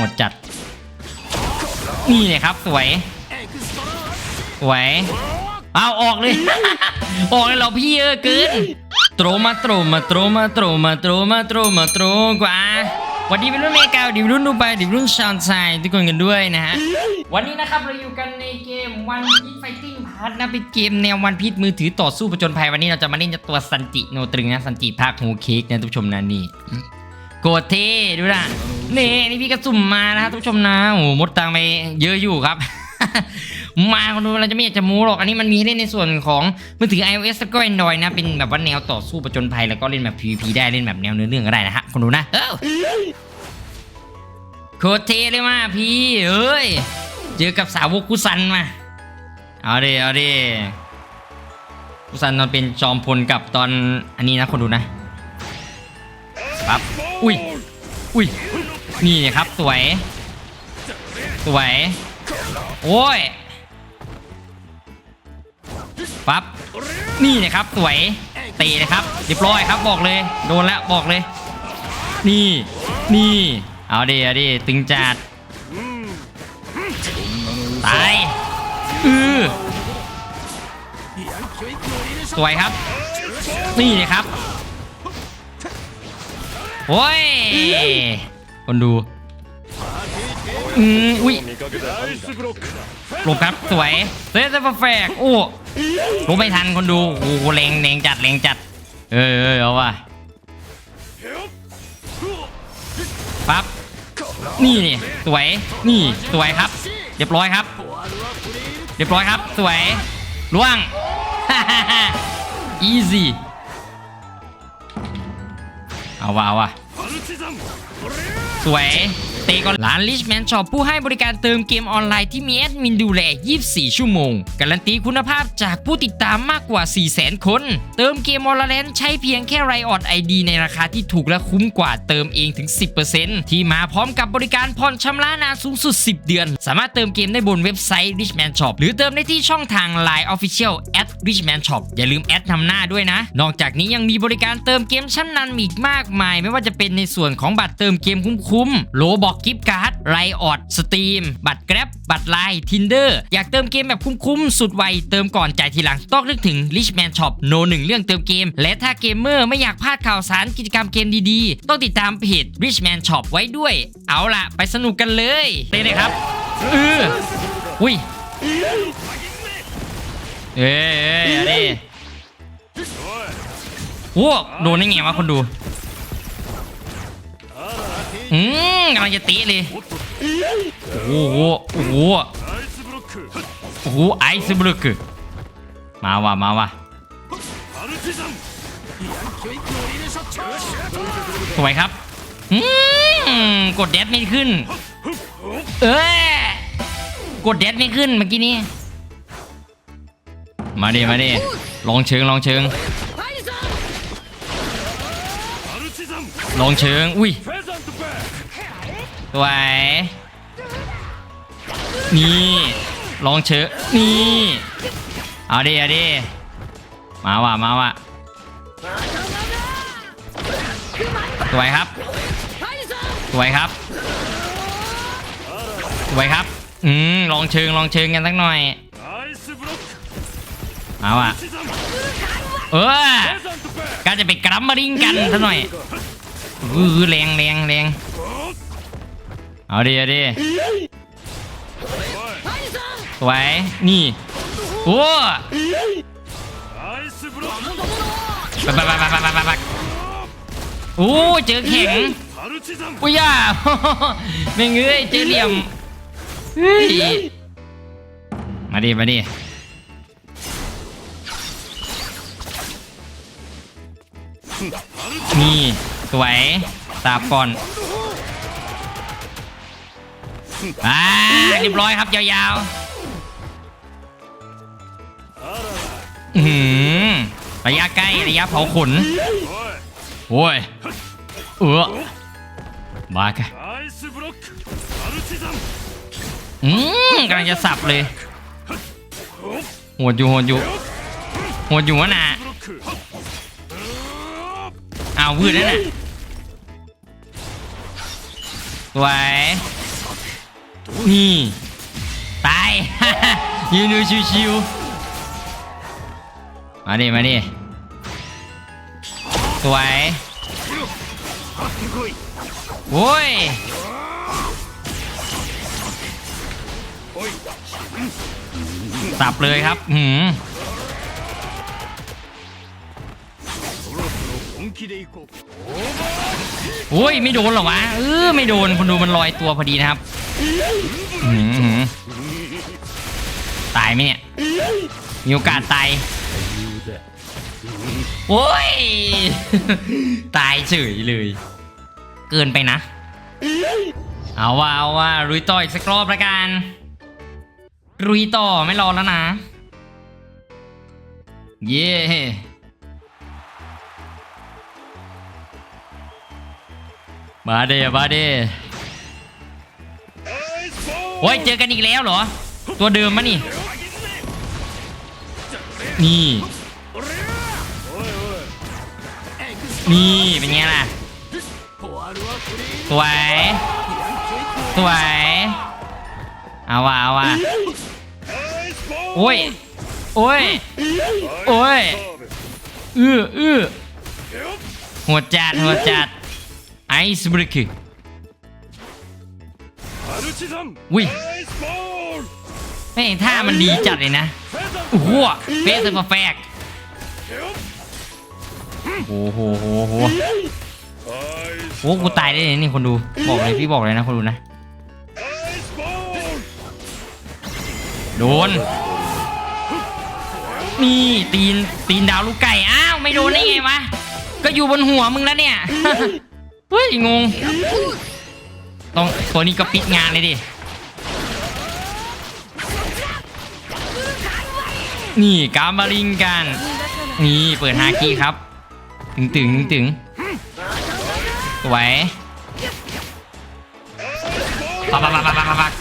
หมดจัด นี่เลยครับสวย สวย เอาออกเลย ออกเลยเหราพี่เยอะเกินโตรมาโตรมาโตรมาโตรมาโตรมาโตรมาโตรกว่าวันนี้เป็นรุ่นเมกาดิวรุ่นดูไปดิวรุ่นชาวไซทุกคนกันด้วยนะฮะ วันนี้นะครับเราอยู่กันในเกม One Piece Fighting Pass นะเป็นเกมแนววันพี e มือถือต่อสู้ประจนภัยวันนี้เราจะมาเล่นกับตัวซันจิโนตรึงนะซันจิภาคหูเค้กนะทุกผู้ชมนะนี่ โกรธเท่ดูนะนี่นี่พี่กระสุ่มมานะครับทุกชมนะโอ้โหมดตังไปเยอะอยู่ครับ มาคนดูเราจะไม่อยากจะมูหรอก อันนี้มันมีให้เล่นในส่วนของมือถือ iOS แล้วก็ Android นะ เป็นแบบว่าแนวต่อสู้ประจนภัยแล้วก็เล่นแบบ PVP ได้เล่นแบบแนวเนื้อเรื่องก็ได้นะฮะคนดูนะเอ้าโคตรเท่เลยมาพี่เอ้ยเจอกับสาวกคุซันมาเอาดิเอาดิคุซันตอนเป็นจอมพลกับตอนอันนี้นะคนดูนะ ปั๊บอุ้ยอุ้ยนี่ครับสวย สวย โอ้ยปั๊บนี่นะครับสวยตะเลยครับเรียบร้อยครับบอกเลย โดนแล้วบอกเลย นี่นี่เอาดิเอาดิตึงจัดตายอือสวยครับ นี่นะครับ โอ้ยคนดูอืมอุ้ยหลบครับสวยเซตเปอร์เฟกโอ้หลบไม่ทันคนดูโอ้โหแรงแรงจัดแรงจัด เออเออเอาว่ะปั๊บนี่นี่สวยนี่สวยครับเรียบร้อยครับเรียบร้อยครับสวยล่วง easy เอาว่ะเอาว่ะ สวยเตะก่อนร้าน Richman Shop ผู้ให้บริการเติมเกมออนไลน์ที่มีแอดมินดูแล 24 ชั่วโมง การันตีคุณภาพจากผู้ติดตามมากกว่า 400,000 คน เติมเกมออลแลนใช้เพียงแค่ไรออดไอดีในราคาที่ถูกและคุ้มกว่าเติมเองถึง 10%ที่มาพร้อมกับบริการผ่อนชำระนานสูงสุด 10 เดือน สามารถเติมเกมได้บนเว็บไซต์ Richman Shop หรือเติมได้ที่ช่องทาง Line Official at Richman Shop อย่าลืมแอดนำหน้าด้วยนะ นอกจากนี้ยังมีบริการเติมเกมชั้นนำอีกมากมาย ไม่ว่าจะเป็นในในส่วนของบัตรเติมเกมคุ้มๆโลบอกกิฟต์การ์ดไรออดสตรีมบัตรแกร็บบัตรไลน์ทินเดอร์อยากเติมเกมแบบคุ้มๆ สุดไว เติมก่อนจ่ายทีหลัง ต้องนึกถึง Richman Shop โนหนึ่งเรื่องเติมเกม และถ้าเกมเมอร์ไม่อยากพลาดข่าวสารกิจกรรมเกมดีๆ ต้องติดตามเพจ Richman Shop ไว้ด้วย เอาล่ะ ไปสนุกกันเลยเต้เลยครับเอออุ้ยเอ้ยเอ้ยเอาดิโอ้โดนได้ไงวะคนดู อืมกำลังจะตีเลย โอ้โห โอ้โห โอ้โห ไอซ์บลูกมาว่ะ มาว่ะ สวยครับ อืม กดแดดไม่ขึ้น เอ้กดแดดไม่ขึ้นเมื่อกี้นี้ มาดิ มาดิ ลองเชิง ลองเชิง ลองเชิง อุ้ย สวย นี่ลองเชิงนี่ เอาดิเอาดิมาว่ะมาว่ะสวยครับ สวยครับ สวยครับ อืม ลองเชิง ลองเชิงกันสักหน่อยมาว่ะ เออก็จะไปกรัมมาริงกันสักหน่อยอือแรงแรงแรง เอาดิเอาดิสวยนี่โอ้ไปไปไปไปไปไปไปโอ้เจอแข็งอุ้ยย่าไม่เงยเจอเหลี่ยมมาดิมาดินี่สวยสาบก่อน อ่าเรียบร้อยครับยาวๆอื้อหือระยะใกล้ระยะเผาขนโอ้ยเออบ้าค่ะอืมกำลังจะสับเลยโหดอยู่โหดอยู่โหดอยู่วะน่ะอ้าววืดแล้วน่ะสวย นี่ตาย ยืนดูชิวๆมาดิมาดิสวยโอ้ยสับเลยครับหืมโอ้ยไม่โดนหรอวะเออไม่โดนคุณดูมันลอยตัวพอดีนะครับ ตายไหมเนี่ย มีโอกาสตาย โอ้ย ตายเฉยเลย เกินไปนะ เอาว่าเอาว่ารุยต่ออีกสักรอบละกันรุยต่อไม่รอแล้วนะ เย่มาเดมาเด โอ้ยเจอกันอีกแล้วเหรอ ตัวเดิมมะนี่ นี่ นี่เป็นไงล่ะ สวย สวย เอาว่ะเอาว่ะโอ้ย โอ้ย โอ้ย อื้ออื้อหัวจัดหัวจัดไอซ์บริก อุ้ยแม่งท่ามันดีจัดเลยนะโอ้โเฟสเปอร์เฟกโอ้โหโหโหโอ้กูตายได้เลยนี่คนดูบอกเลยพี่บอกเลยนะคนดูนะโดนนี่ตีนตีนดาวลูกไก่อ้าวไม่โดนได้ไงวะก็อยู่บนหัวมึงแล้วเนี่ยเฮ้ยงง ต้องตัวนี้ก็ปิดงานเลยดิ นี่กามาลิงกัน นี่เปิดฮาคีครับตึงตึงตึงตึงสวปักปักปักปักปักปัก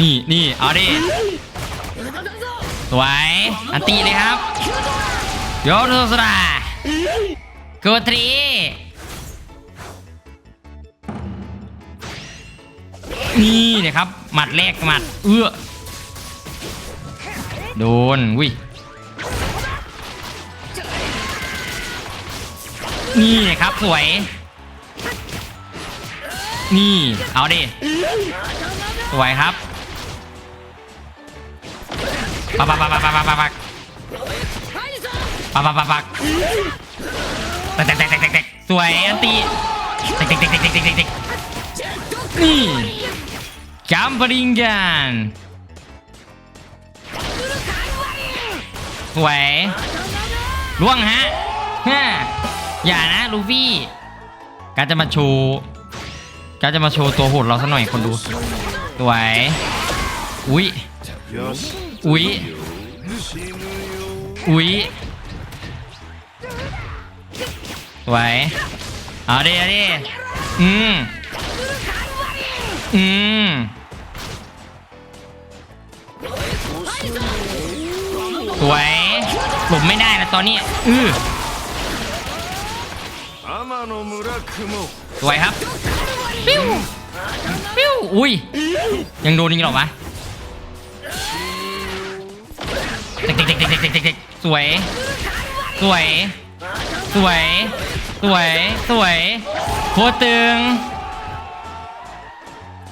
นี่นี่เอาดิสวยอันตีเลยครับโยนโซดาโกทรี นี่นี่ยครับหมัดแรกหมัดเอื้อโดนวินี่นะครับสวย นี่ เอาดิ สวยครับปักปักปักปักปักปักปักปักปักปักปักปักแตกแตกแตกแตกแตกแตกสวยอันตีแตกแตกแตกแตกแตกแตกแตกนี่ จัมปริงกันสวยล่วงฮะฮะอย่านะลูฟี่การจะมาโชว์การจะมาโชว์ตัวโหดเราสักหน่อยคนดู สวย อุ้ย よし อุ๊ย 死ぬよ อุ๊ยสวย เอาดิเอาดิอืม อืม วยหลบไม่ได้นะตอนนี้อือสวยครับปิ้วปิ้วอุ้ยยังโดนอีกหรอวะเด็กเด็กเด็กเด็กเด็กสวย สวย สวย สวย สวยโคตรตึง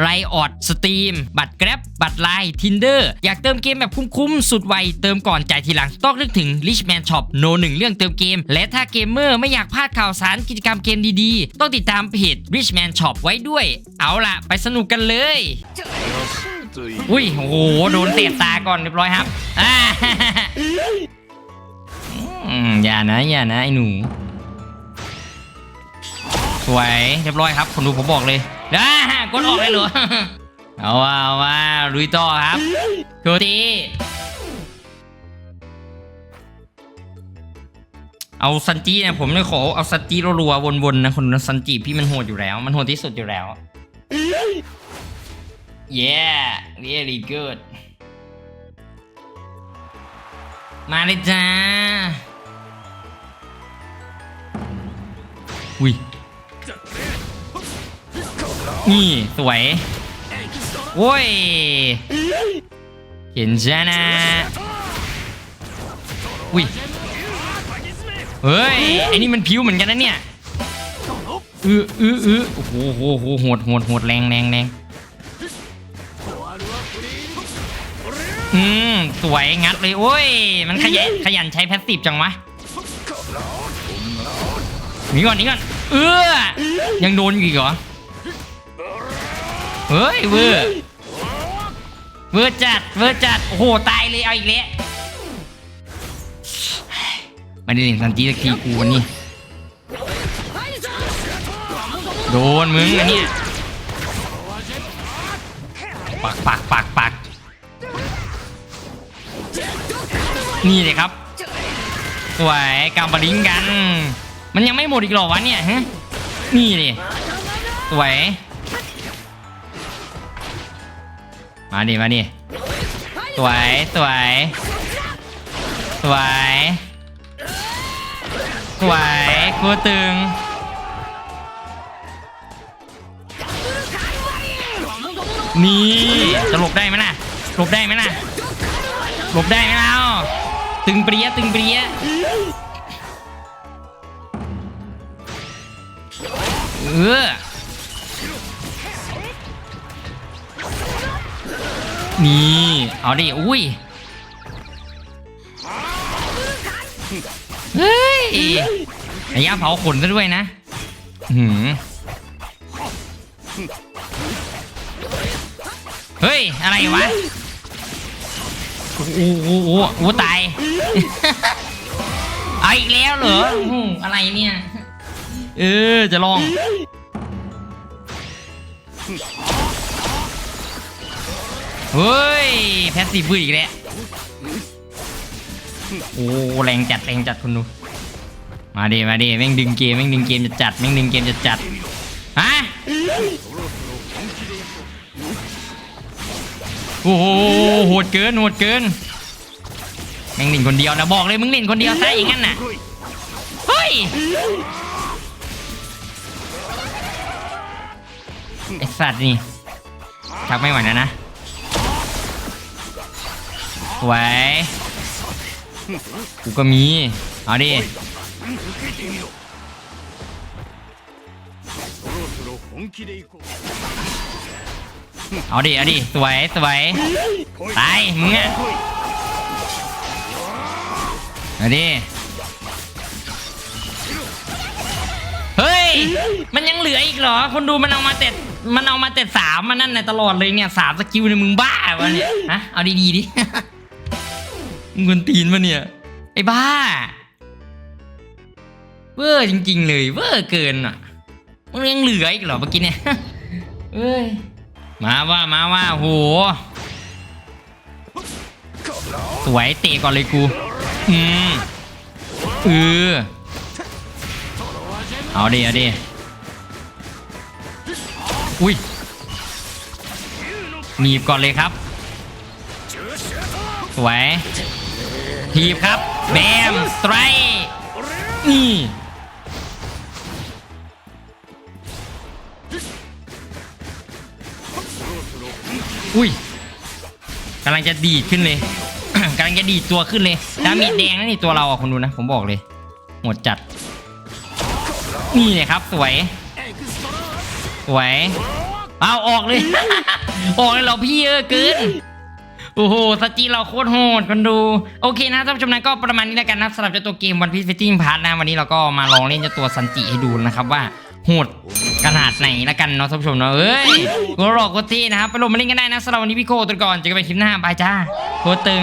ไรออดสตรีมบัตรแกร็บบัตรไลน์ทินเดอร์อยากเติมเกมแบบคุ้มๆ สุดไว เติมก่อนจ่ายทีหลัง ต้องนึกถึง Richman Shop โน .1 เรื่องเติมเกม และถ้าเกมเมอร์ไม่อยากพลาดข่าวสารกิจกรรมเกมดีๆ ต้องติดตามเพจ Richman Shop ไว้ด้วย เอาล่ะ ไปสนุกกันเลย อุ้ยโหโดนเตะตาก่อนเรียบร้อยครับอ่าอย่านะอย่านะไอ้หนู สวยเรียบร้อยครับคนดูผมบอกเลย อ่ากดออกเลยเหรอ เอาว่าเอาว่าลุยต่อครับโคตีเอาซันจิเนี่ยผมเลยขอเอาซันจิรัวๆวนๆนะคนนะซันจิพี่มันโหดอยู่แล้ว มันโหดที่สุดอยู่แล้ว yeah really good มาเลยจ้าอุ้ย นี่สวยโว้ยเห็นจ้านะอุ้ยเฮ้ยไอ้นี่มันผิวเหมือนกันนะเนี่ยอืออืออือโอ้โหโหโหโหดโหดโหดแรงแรงแรงอืมสวยงัดเลยโอ้ยมันขยันขยันใช้แพสซีฟจังวะหนีก่อนหนีก่อนเออยังโดนอีกเหรอ เฮ้ยเวอร์เวอร์จัดเวอร์จัดโอ้โหตายเลยเอาอีกแล้วมาดิเล่นซันจีสักทีกูวันนี้โดนมึงอันนี้ปักปักปักปักนี่เลยครับสวยกำบลิงกัน มันยังไม่หมดอีกหรอวะเนี่ยฮะนี่เลยสวย มาดิมาดิสวยสวยสวยสวยกูตึงนี่จะหลบได้ไหมน่ะหลบได้ไหมน่ะหลบได้ไหมเล่าตึงเปรี้ยตึงเปรี้ยเออ นี่ เอาดิ อุ้ย เฮ้ยไอ้ย่าเผาขนซะด้วยนะ หืมเฮ้ย อะไรวะโอ้โหโอ้โหโอ้โหตายเอาอีกแล้วเหรอโอ้โหอะไรเนี่ย เออ จะลอง เฮ้ย แพสซีฟอีกแล้วโอ้แรงจัดแรงจัดคุณดูมาดิมาดิแม่งดึงเกมแม่งดึงเกมจะจัดแม่งดึงเกมจะจัดฮะโอ้โหโหดเกินโหดเกินแม่งหนิงคนเดียวนะบอกเลยมึงหนิงคนเดียวซะอย่างนั้นน่ะเฮ้ยไอสัตว์นี่ชักไม่ไหวนะนะ ไหวกูก็มี เอาดิเอาดิ เอาดิ สวย สวย ตาย มึงอะเอาดิ เฮ้ย มันยังเหลืออีกเหรอ คนดูมันเอามาเต็ด มันเอามาเต็ดสามมันนั่นในตลอดเลยเนี่ยสามสกิลในมึงบ้าวะเนี่ย ฮะ เอาดีดีดิ มึงคนตีนปะเนี่ย ไอ้บ้า เวอร์จริง ๆ เลย เวอร์เกินอะมันยังเหลืออีกเหรอเมื่อกี้เนี่ยเอ้ย มาว่ามาว่าโห สวยเตะก่อนเลยกู อืมเออเอาดิเอาดิอุ้ยหนีบก่อนเลยครับ สวย ทีบครับแบมสไตร์นี่อุ้ยกำลังจะดีดขึ้นเลยกำลังจะดีดตัวขึ้นเลยดามจแดงนั่นนี่ตัวเราอะคนดูนะผมบอกเลยหมดจัด นี่เลยครับสวย สวย เอาออกเลย ออกเลยเราพี่เออเกิน โอ้โหสจีเราโคตรโหดคนดู โอเคนะท่านผู้ชมนะก็ประมาณนี้แล้วกันนะสำหรับเจ้าตัวเกมวันพี e ฟิตติ้งพาร์ทนะวันนี้เราก็มาลองเล่นเจ้าตัวซันจิให้ดูนะครับว่าโหดขนาดไหนแล้วกันเนาะท่านผู้ชมเนาะเอ้ยกูหลอกกูที่นะครับไปลงมาเล่นกันได้นะสำหรับวันนี้พี่โคตัวก่อนเจอกันใหม่คลิปหน้าบายจ้าโคตรตึง